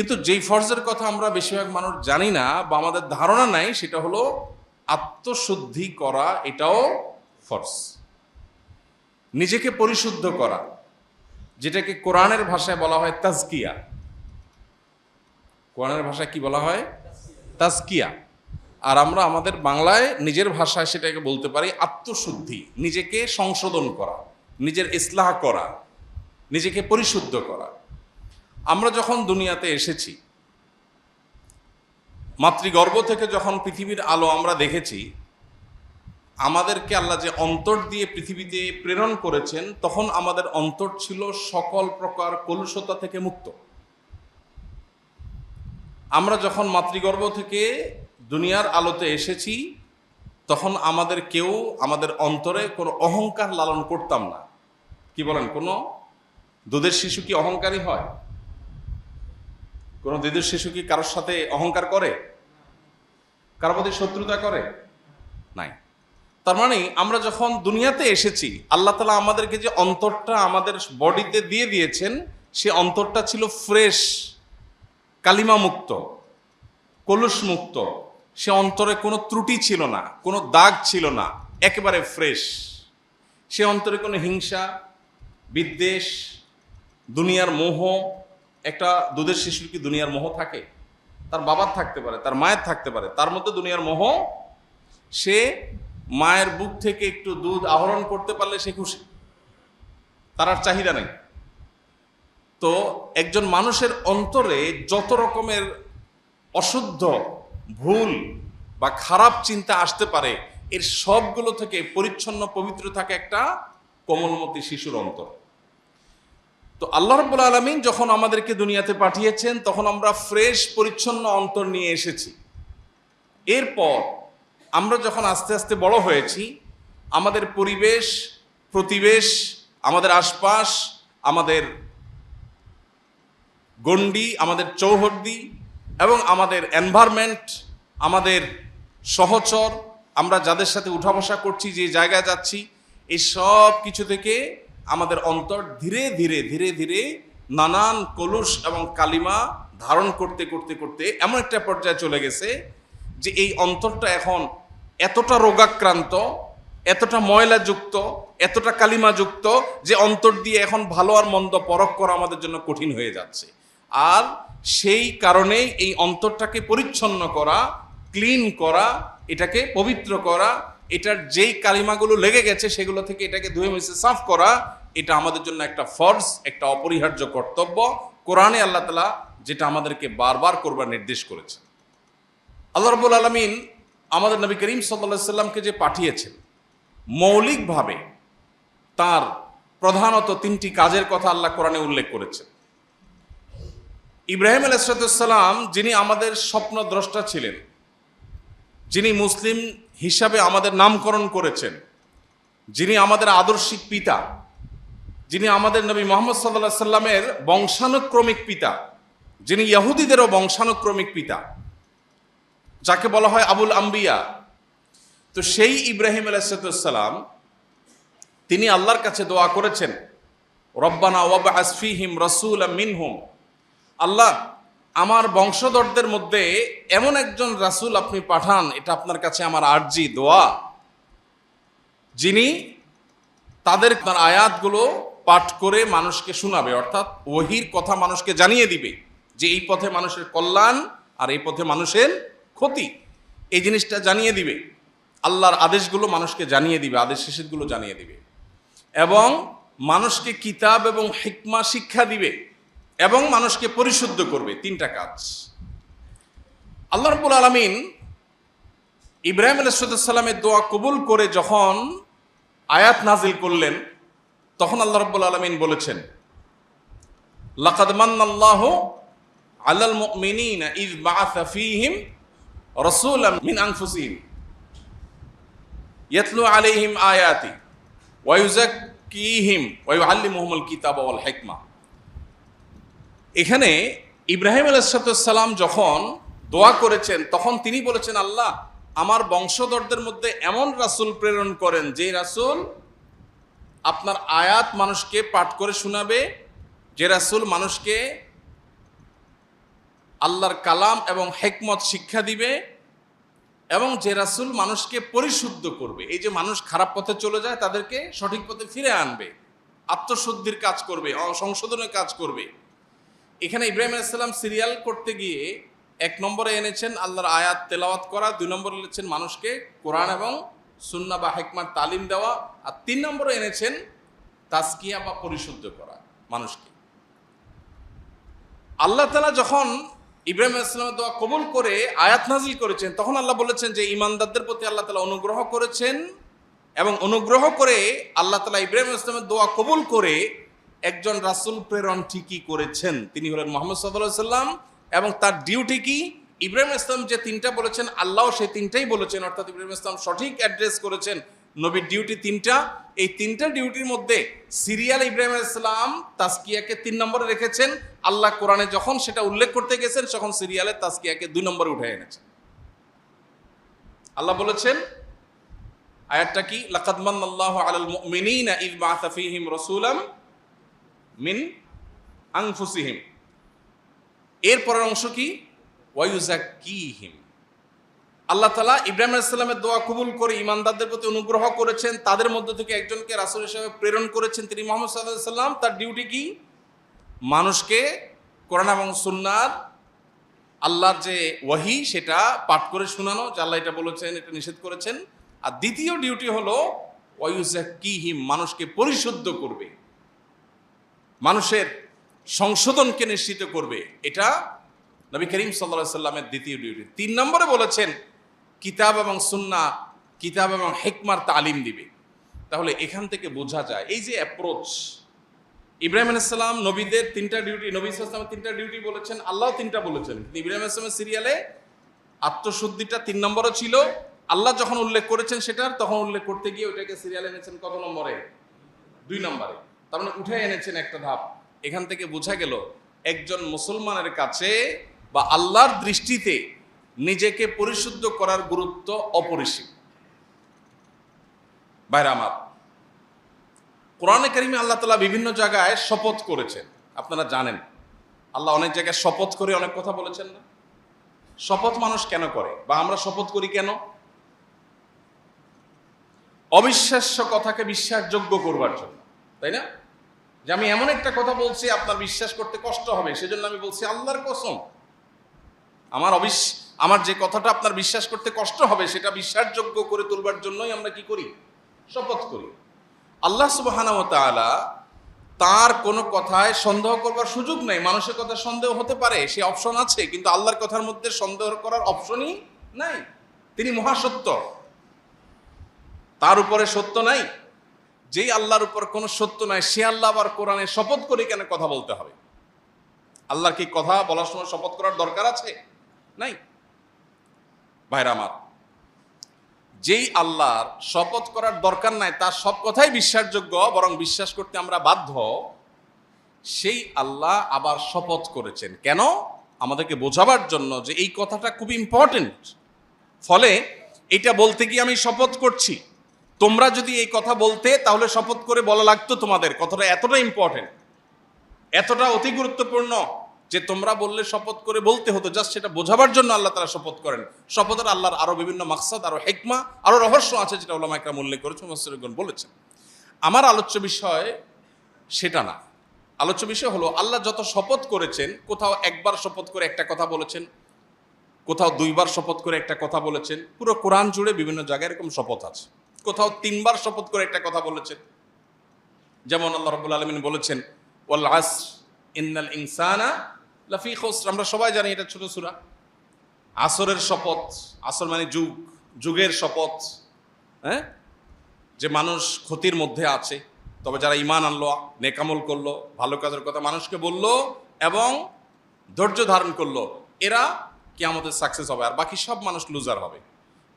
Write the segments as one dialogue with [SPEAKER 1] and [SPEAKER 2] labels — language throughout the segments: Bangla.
[SPEAKER 1] কিন্তু যেই ফরজের কথা আমরা বেশিরভাগ মানুষ জানি না বা আমাদের ধারণা নাই, সেটা হলো আত্মশুদ্ধি করা এটাও ফরজ। নিজেকে পরিশুদ্ধ করা, যেটাকে কোরআনের ভাষায় বলা হয় তাজকিয়া। কোরআনের ভাষায় কি বলা হয়? তাজকিয়া। আর আমরা আমাদের বাংলায় নিজের ভাষায় সেটাকে বলতে পারি আত্মশুদ্ধি, নিজেকে সংশোধন করা, নিজের ইসলাহ করা, নিজেকে পরিশুদ্ধ করা। আমরা যখন দুনিয়াতে এসেছি, মাতৃগর্ভ থেকে যখন পৃথিবীর আলো আমরা দেখেছি, আমাদেরকে আল্লাহ যে অন্তর দিয়ে পৃথিবীতে প্রেরণ করেছেন, তখন আমাদের অন্তর ছিল সকল প্রকার কলুষতা থেকে মুক্ত। আমরা যখন মাতৃগর্ভ থেকে দুনিয়ার আলোতে এসেছি, তখন আমাদের কেউ আমাদের অন্তরে কোনো অহংকার লালন করতাম না। কি বলেন কোনো? দুধের শিশু কি অহংকারী হয়? কোনো দুধের শিশু কি কারোর সাথে অহংকার করে? কারোর প্রতি শত্রুতা করে? নাই। তার মানে আমরা যখন দুনিয়াতে এসেছি, আল্লাহ তালা আমাদেরকে যে অন্তরটা আমাদের বডিতে দিয়ে দিয়েছেন, সে অন্তরটা ছিল ফ্রেশ কালিমা মুক্ত কলুষ মুক্ত সে অন্তরে কোনো ত্রুটি ছিল না, কোনো দাগ ছিল না, একেবারে ফ্রেশ। সে অন্তরে কোনো হিংসা, বিদ্বেষ, দুনিয়ার মোহ একটা দুধের শিশুর কি দুনিয়ার মোহ থাকে? তার বাবার থাকতে পারে, তার মায়ের থাকতে পারে, তার মধ্যে দুনিয়ার মোহ, সে মায়ের বুক থেকে একটু দুধ আহরণ করতে পারলে সে খুশি। তার আর চাহিদা নেই। তো একজন মানুষের অন্তরে যত রকমের অশুদ্ধ, ভুল বা খারাপ চিন্তা আসতে পারে, এর সবগুলো থেকে পরিচ্ছন্ন, পবিত্র থাকে একটা কোমলমতি শিশুর অন্তর। তো আল্লাহ রব্বুল আলমিন যখন আমাদেরকে দুনিয়াতে পাঠিয়েছেন, তখন আমরা ফ্রেশ পরিচ্ছন্ন অন্তর নিয়ে এসেছি। এরপর আমরা যখন আস্তে আস্তে বড় হয়েছি, আমাদের পরিবেশ, প্রতিবেশ, আমাদের আশপাশ, আমাদের গণ্ডি, আমাদের চৌহদ্দি এবং আমাদের এনভায়রনমেন্ট আমাদের সহচর, আমরা যাদের সাথে উঠা বসা করছি, যে জায়গায় যাচ্ছি, এই সব কিছু থেকে আমাদের অন্তর ধীরে ধীরে ধীরে ধীরে নানান কলুষ এবং কালিমা ধারণ করতে করতে করতে এমন একটা পর্যায়ে চলে গেছে যে এই অন্তরটা এখন এতটা রোগাক্রান্ত, এতটা ময়লাযুক্ত, এতটা কালিমাযুক্ত যে অন্তর দিয়ে এখন ভালো আর মন্দ পরখ করা আমাদের জন্য কঠিন হয়ে যাচ্ছে। আর সেই কারণেই এই অন্তরটাকে পরিচ্ছন্ন করা, ক্লিন করা, এটাকে পবিত্র করা এটার যেই কালিমাগুলো লেগে গেছে সেগুলো থেকে এটাকে ধুয়ে মিশে সাফ করা, এটা আমাদের জন্য একটা ফর্জ, একটা অপরিহার্য কর্তব্য। কোরআনে আল্লাহ তালা যেটা আমাদেরকে বারবার করবার নির্দেশ করেছে। আল্লাহ রবুল আলমিন আমাদের নবী করিম সাল্লা সাল্লামকে যে পাঠিয়েছেন, মৌলিকভাবে তার প্রধানত তিনটি কাজের কথা আল্লাহ কোরআনে উল্লেখ করেছেন। ইব্রাহিম আলাইসালাম যিনি আমাদের স্বপ্ন দ্রষ্টা ছিলেন যিনি মুসলিম হিসাবে আমাদের নামকরণ করেছেন, যিনি আমাদের আদর্শিক পিতা, যিনি আমাদের নবী মোহাম্মদ সাল্লাহ সাল্লামের বংশানুক্রমিক পিতা, যিনি ইয়াহুদিদেরও বংশানুক্রমিক পিতা, যাকে বলা হয় আবুল আম্বিয়া। তো সেই ইব্রাহিম আলাইসালাম তিনি আল্লাহর কাছে দোয়া করেছেন, রব্বানা ওয়াব আসফিহিম রসুল মিনহুম। আল্লাহ আমার বংশধরদের মধ্যে এমন একজন রাসূল আপনি পাঠান, এটা আপনার কাছে আমার আর্জি, দোয়া। যিনি তাদের তার আয়াতগুলো পাঠ করে মানুষকে শোনাবে, অর্থাৎ ওহির কথা মানুষকে জানিয়ে দিবে যে এই পথে মানুষের কল্যাণ আর এই পথে মানুষের ক্ষতি। এই জিনিসটা জানিয়ে দিবে। আল্লাহর আদেশগুলো মানুষকে জানিয়ে দিবে, আদেশ নিষেধগুলো জানিয়ে দিবে। এবং মানুষকে কিতাব এবং হিকমা শিক্ষা দিবে। এবং মানুষকে পরিশুদ্ধ করবে, তিনটা কাজ। আল্লাহ রবুল আলমিন ইব্রাহিম আলাইসাল্লামের দোয়া কবুল করে যখন আয়াত নাজিল করলেন, তখন আল্লাহ রব্বুল আলমিন বলেছেন, লাকাদ মান্নাল্লাহু আলাল মুমিনিনা ইয বাআসা ফীহিম রাসূলাম মিন আনফুসিহিম ইয়াতলু আলাইহিম আয়াতি ওয়া ইউযাক্কিহিম ওয়া ইউআল্লিমুহুমুল কিতাবা ওয়াল হিকমা। এখানে ইব্রাহিম আলাইসালাম যখন দোয়া করেছেন, তখন তিনি বলেছেন, আল্লাহ, আমার বংশধরদের মধ্যে এমন রাসুল প্রেরণ করেন যে রাসুল আপনার আয়াত মানুষকে পাঠ করে শোনাবে, যে রাসূল মানুষকে আল্লাহর কালাম এবং হেকমত শিক্ষা দিবে এবং যে রাসুল মানুষকে পরিশুদ্ধ করবে। এই যে মানুষ খারাপ পথে চলে যায়, তাদেরকে সঠিক পথে ফিরে আনবে, আত্মশুদ্ধির কাজ করবে সংশোধনের কাজ করবে। এখানে ইব্রাহিম আলাইসাল্লাম সিরিয়াল করতে গিয়ে এক নম্বরে এনেছেন আল্লাহর আয়াত তেলাওয়াত করা, দুই নম্বরে এনেছেন মানুষকে কোরআন এবং সুন্না বা হেকমার তালিম দেওয়া, আর তিন নম্বরে এনেছেন তাস্কিয়া বা পরিশুদ্ধ করা মানুষকে। আল্লাহ তালা যখন ইব্রাহিম ইসলামের দোয়া কবুল করে আয়াত নাজিল করেছেন, তখন আল্লাহ বলেছেন যে ইমানদারদের প্রতি আল্লাহ তালা অনুগ্রহ করেছেন এবং অনুগ্রহ করে আল্লাহ তালা ইব্রাহিম ইসলামের দোয়া কবুল করে একজন রাসূল প্রেরণ ঠিকই করেছেন। তিনি হলেন মোহাম্মদ সাল্লাহ সাল্লাম এবং তার ডিউটি কি? ইব্রাহিম ইসলাম যে তিনটা বলেছেন, আল্লাহ সেই তিনটাই বলেছেন। অর্থাৎ ইব্রাহিম ইসলাম সঠিক অ্যাড্রেস করেছেন নবীর ডিউটি তিনটা। এই তিনটা ডিউটির মধ্যে সিরিয়াল ইব্রাহিম ইসলাম তাস্কিয়াকে তিন নম্বরে রেখেছেন। আল্লাহ কোরআনে যখন সেটা উল্লেখ করতে গেছেন, তখন সিরিয়ালে তাস্কিয়াকে দুই নম্বরে উঠে এনেছেন। আল্লাহ বলেছেন, আয়াতটা কি? লাকাদ মান্নাল্লাহু আলাল মুমিনিনা ইয বাআসা ফীহিম রাসূলাম মিন আনফুসিহিম। এর পরের অংশ কি? ওয়ায়ুজাক্কিহিম আল্লাহ তালা ইব্রাহিম আলাইসাল্লামের দোয়া কবুল করে ইমানদারদের প্রতি অনুগ্রহ করেছেন। তাদের মধ্য থেকে একজনকে রাসূল হিসাবে প্রেরণ করেছেন তিনি মোহাম্মদ সাল্লাহ সাল্লাম। তার ডিউটি কি? মানুষকে কোরআন এবং সুন্নার আল্লাহর যে ওয়াহি, সেটা পাঠ করে শোনানো, যে আল্লাহ এটা বলেছেন, এটা নিষেধ করেছেন। আর দ্বিতীয় ডিউটি হলো ওয়ায়ুজাক্কিহিম মানুষকে পরিশুদ্ধ করবে। মানুষের সংশোধনকে নিশ্চিত করবে। এটা নবী করিম সাল্লা সাল্লামের দ্বিতীয় ডিউটি। তিন নম্বরে বলেছেন, কিতাব এবং সুন্না কিতাব এবং হেকমার তালিম দিবে। তাহলে এখান থেকে বোঝা যায়, এই যে অ্যাপ্রোচ ইব্রাহিম আলাইসাল্লাম নবীদের তিনটা ডিউটি, নবী ইসলামের তিনটা ডিউটি বলেছেন আল্লাহ তিনটা বলেছেন। ইব্রাহিম আসলামের সিরিয়ালে আত্মশুদ্ধিটা তিন নম্বরও ছিল। আল্লাহ যখন উল্লেখ করেছেন সেটার, তখন উল্লেখ করতে গিয়ে ওইটাকে সিরিয়ালে এনেছেন কত নম্বরে? দুই নম্বরে। তার মানে উঠে এনেছেন একটা ধাপ। এখান থেকে বোঝা গেল, একজন মুসলমানের কাছে বা আল্লাহর দৃষ্টিতে নিজেকে পরিশুদ্ধ করার গুরুত্ব অপরিসীম। বাইরে আমার, কোরআনে কারিমে আল্লাহ তালা বিভিন্ন জায়গায় শপথ করেছেন। আপনারা জানেন, আল্লাহ অনেক জায়গায় শপথ করে অনেক কথা বলেছেন না? শপথ মানুষ কেন করে বা আমরা শপথ করি কেন? অবিশ্বাস্য কথাকে বিশ্বাসযোগ্য করবার জন্য, তাই না? যে আমি এমন একটা কথা বলছি, আপনার বিশ্বাস করতে কষ্ট হবে। সেজন্য আমি বলছি, আল্লাহর কসম। আমার অবিশ, আমার যে কথাটা আপনার বিশ্বাস করতে কষ্ট হবে, সেটা বিশ্বাসযোগ্য করে তুলবার জন্যই আমরা কি করি? শপথ করি। আল্লাহ সুবাহানা তার কোনো কথায় সন্দেহ করবার সুযোগ নেই। মানুষের কথা সন্দেহ হতে পারে, সে অপশন আছে, কিন্তু আল্লাহর কথার মধ্যে সন্দেহ করার অপশনই নাই। তিনি মহাসত্য। তার উপরে সত্য নাই। যেই আল্লাহর উপর কোনো সত্য নাই, সে আল্লাহ আবার কোরআনে শপথ করে কেন কথা বলতে হবে? আল্লাহর কি কথা বলার সময় শপথ করার দরকার আছে? নাই। ভাইরা আমার, যেই আল্লাহর শপথ করার দরকার নাই, তার সব কথাই বিশ্বাসযোগ্য, বরং বিশ্বাস করতে আমরা বাধ্য, সেই আল্লাহ আবার শপথ করেছেন। কেন? আমাদেরকে বোঝাবার জন্য যে এই কথাটা খুব ইম্পর্টেন্ট ফলে এটা বলতে গিয়ে আমি শপথ করছি। তোমরা যদি এই কথা বলতে, তাহলে শপথ করে বলা লাগতো তোমাদের। কথাটা এতটা ইম্পর্টেন্ট এতটা অতি গুরুত্বপূর্ণ যে তোমরা বললে শপথ করে বলতে হতো। জাস্ট সেটা বোঝাবার জন্য আল্লাহ তারা শপথ করেন। শপথের আল্লাহর আরও বিভিন্ন মাকসাদ, আরও হেকমা, আরও রহস্য আছে যেটা ওলামা একরাম উল্লেখ করেছে মুসলিমগণ বলেছেন। আমার আলোচ্য বিষয় সেটা না। আলোচ্য বিষয় হলো, আল্লাহ যত শপথ করেছেন, কোথাও একবার শপথ করে একটা কথা বলেছেন, কোথাও দুইবার শপথ করে একটা কথা বলেছেন, পুরো কোরআন জুড়ে বিভিন্ন জায়গায় এরকম শপথ আছে। কোথাও তিনবার শপথ করে একটা কথা বলেছেন। যেমন আল্লাহ রবুল আলমিন বলেছেন ইন্নাল ইনসানা লাফি খসর। আমরা সবাই জানি এটা ছোট সুরা। আসরের শপথ, আসর মানে যুগ, যুগের শপথ হ্যাঁ? যে মানুষ ক্ষতির মধ্যে আছে, তবে যারা ইমান আনলো নেকামল করল, ভালো কাজের কথা মানুষকে বলল এবং ধৈর্য ধারণ করল, এরা কি আমাদের সাকসেস হবে আর বাকি সব মানুষ লুজার হবে।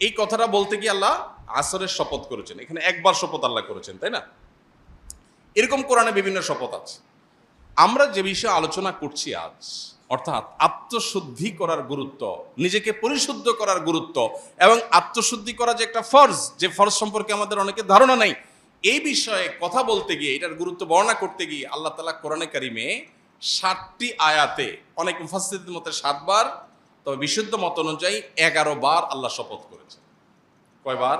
[SPEAKER 1] এই কথাটা বলতে গিয়ে আল্লাহ আসরের শপথ করেছেন। এখানে একবার শপথ আল্লাহ করেছেন, তাই না? এরকম কোরআনে বিভিন্ন শপথ আছে। আমরা যে বিষয়ে আলোচনা করছি আজ, অর্থাৎ আত্মশুদ্ধি করার গুরুত্ব, নিজেকে পরিশুদ্ধ করার গুরুত্ব এবং আত্মশুদ্ধি করা যে একটা ফরজ, যে ফরজ সম্পর্কে আমাদের অনেকের ধারণা নাই, এই বিষয়ে কথা বলতে গিয়ে, এটার গুরুত্ব বর্ণনা করতে গিয়ে আল্লাহ তালা কোরআনে কারিমে ষাটটি আয়াতে, অনেক মুফাসসিরদের মতে সাতবার, তবে বিশুদ্ধ মত অনুযায়ী এগারো বার আল্লাহ শপথ করেছে কয়বার?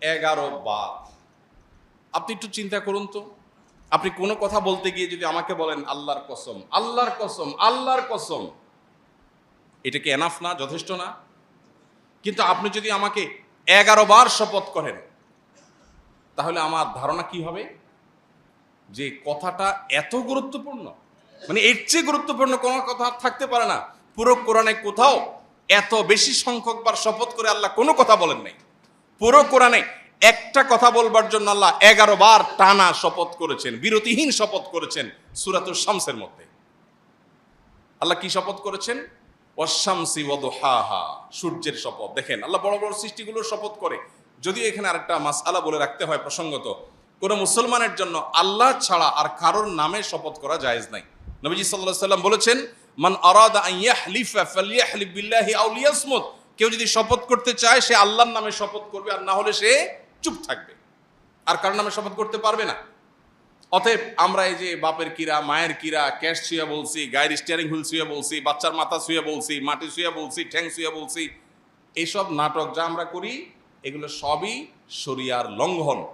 [SPEAKER 1] এগারো বার আপনি একটু চিন্তা করুন তো। আপনি কোনো কথা বলতে গিয়ে যদি আমাকে বলেন, আল্লাহর কসম আল্লাহর কসম আল্লাহর কসম, এটা কি এনাফ না? যথেষ্ট না? কিন্তু আপনি যদি আমাকে এগারো বার শপথ করেন, তাহলে আমার ধারণা কি হবে? যে কথাটা এত গুরুত্বপূর্ণ। মানে এর চেয়ে গুরুত্বপূর্ণ কোনো কথা থাকতে পারে না। পুরো কোরআনে কোথাও এত বেশি সংখ্যক বার শপথ করে আল্লাহ কোনো কথা বলেন নাই। পুরো কোরআনে একটা কথা বলবার জন্য আল্লাহ এগারো বার টানা শপথ করেছেন, বিরতিহীন শপথ করেছেন সুরাতুল শামসের মধ্যে। আল্লাহ কি শপথ করেছেন? ওয়াশামসি ওয়াদুহাহা, সূর্যের শপথ। দেখেন, আল্লাহ বড় বড় সৃষ্টিগুলোর শপথ করে। যদিও এখানে আরেকটা মাসআলা বলে রাখতে হয় প্রসঙ্গত, কোন মুসলমানের জন্য আল্লাহ ছাড়া আর কারোর নামে শপথ করা জায়েজ নাই। নবীজি আলাইহি সাল্লাম বলেছেন, মান আরাদা ইয়াহলিফা ফালইয়াহলিফ বিল্লাহি আও লিয়াসমুত। কেউ যদি শপথ করতে চায়, সে আল্লাহর নামে শপথ করবে, আর না হলে সে চুপ থাকবে। আর কারোর নামে শপথ করতে পারবে না। অতএব আমরা এই যে বাপের কিরা, মায়ের কিরা, ক্যাশ শুয়ে বলছি, গায়ের স্টিয়ারিং হুইল শুয়ে বলছি, বাচ্চার মাথা শুয়ে বলছি, মাটি শুয়ে বলছি, ঠ্যাং শুয়ে বলছি, এইসব নাটক যা আমরা করি, এগুলো সবই শরিয়ার লঙ্ঘন।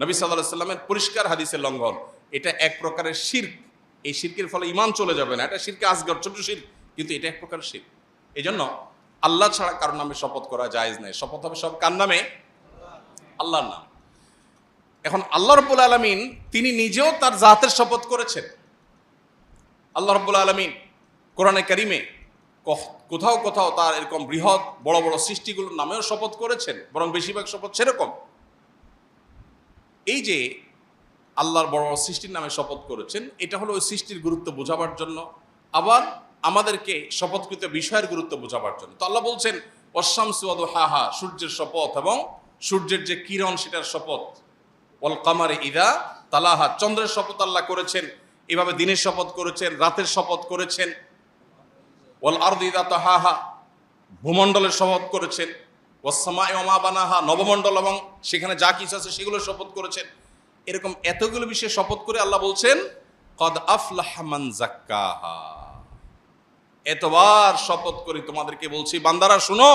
[SPEAKER 1] নবী সাল্লাহ সাল্লামের পরিষ্কার হাদিসের লঙ্ঘন। এটা এক প্রকারের শির্ক। এই শির্কের ফলে ইমান চলে যাবে না। এটা শিরকে আসগর ছোট শির্ক। কিন্তু এটা এক প্রকারের শির্ক। এই জন্য আল্লাহ ছাড়া কারোর নামে শপথ করা জায়েজ নাই। শপথ হবে সব কার নামে? আল্লাহর নাম। এখন আল্লাহ রব্বুল আলমিন, তিনি নিজেও তার জাতের শপথ করেছেন। আল্লাহ রব্বুল আলমিন কোরআনে কারিমে কোথাও কোথাও তার এরকম বৃহৎ, বড় বড় সৃষ্টিগুলোর নামেও শপথ করেছেন, বরং বেশিরভাগ শপথ সেরকম। এই যে আল্লাহর বড় বড় সৃষ্টির নামে শপথ করেছেন, এটা হলো ওই সৃষ্টির গুরুত্ব বোঝাবার জন্য। আবার আমাদেরকে শপথকৃত বিষয়ের গুরুত্ব বোঝাবার জন্য। তো আল্লাহ বলছেন অশ্যাম সুয়াদ হা হা সূর্যের শপথ এবং সূর্যের যে কিরণ সেটার শপথ। ওয়াল কামারে ইদা তালাহা, চন্দ্রের শপথ আল্লাহ করেছেন, এভাবে দিনের শপথ করেছেন, রাতের শপথ করেছেন। ওয়াল আরদ ইদা তাহাহা, ভূমণ্ডলের শপথ করেছেন। ওয়াসমা ওমা বানাহা, নবমণ্ডল এবং সেখানে যা কিছু আছে সেগুলো শপথ করেছেন। এরকম এতগুলো বিষয়ে শপথ করে আল্লাহ বলছেন, কদ আফলাহ মান জাক্কাহা এতবার শপথ করে তোমাদেরকে বলছি, বান্দারা শুনো,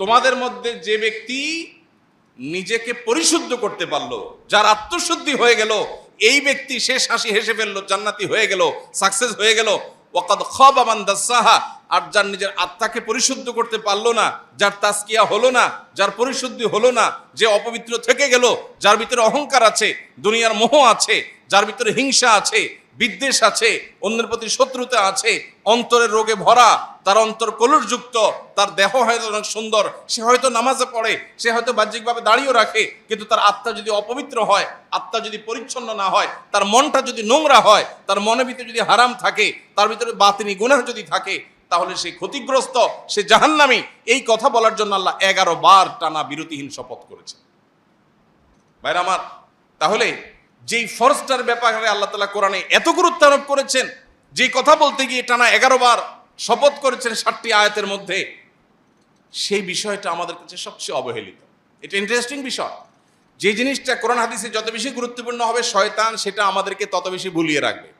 [SPEAKER 1] তোমাদের মধ্যে যে ব্যক্তি নিজেকে পরিশুদ্ধ করতে পারল, যার আত্মশুদ্ধি হয়ে গেল, এই ব্যক্তি শেষ হাসি হেসে ফেলল, জান্নাতি হয়ে গেল সাকসেস হয়ে গেল। ওয়াকাদ খাবা মান দাসাহা, আর যার নিজের আত্মাকে পরিশুদ্ধ করতে পারল না, যার তাস্কিয়া হলো না, যার পরিশুদ্ধি হলো না, যে অপবিত্র থেকে গেল, যার ভিতরে অহংকার আছে, দুনিয়ার মোহ আছে, যার ভিতরে হিংসা আছে বিদ্বেষ আছে, অন্যের প্রতি শত্রুতা আছে, অন্তরের রোগে ভরা, তার অন্তর কলুরযুক্ত তার দেহ হয়তো অনেক সুন্দর, সে হয়তো নামাজে পড়ে, সে হয়তো বাহ্যিকভাবে দাঁড়িয়েও রাখে, কিন্তু তার আত্মা যদি অপবিত্র হয়, আত্মা যদি পরিচ্ছন্ন না হয়, তার মনটা যদি নোংরা হয়, তার মনের ভিতরে যদি হারাম থাকে, তার ভিতরে বাতিনি গুনাহ যদি থাকে, তাহলে সে ক্ষতিগ্রস্ত, সে জাহান্নামী। এই কথা বলার জন্য আল্লাহ এগারো বার টানা বিরতিহীন শপথ করেছে ভাইরা আমার, তাহলে যেই ফরজটার ব্যাপারে আল্লাহ তালা কোরআনে এত গুরুত্ব আরোপ করেছেন যে কথা বলতে গিয়ে টানা এগারো বার শপথ করেছেন ষাটটি আয়াতের মধ্যে, সেই বিষয়টা আমাদের কাছে সবচেয়ে অবহেলিত। এটা ইন্টারেস্টিং বিষয়। যে জিনিসটা কোরআন হাদিসে যত বেশি গুরুত্বপূর্ণ হবে, শয়তান সেটা আমাদেরকে তত বেশি ভুলিয়ে রাখবে।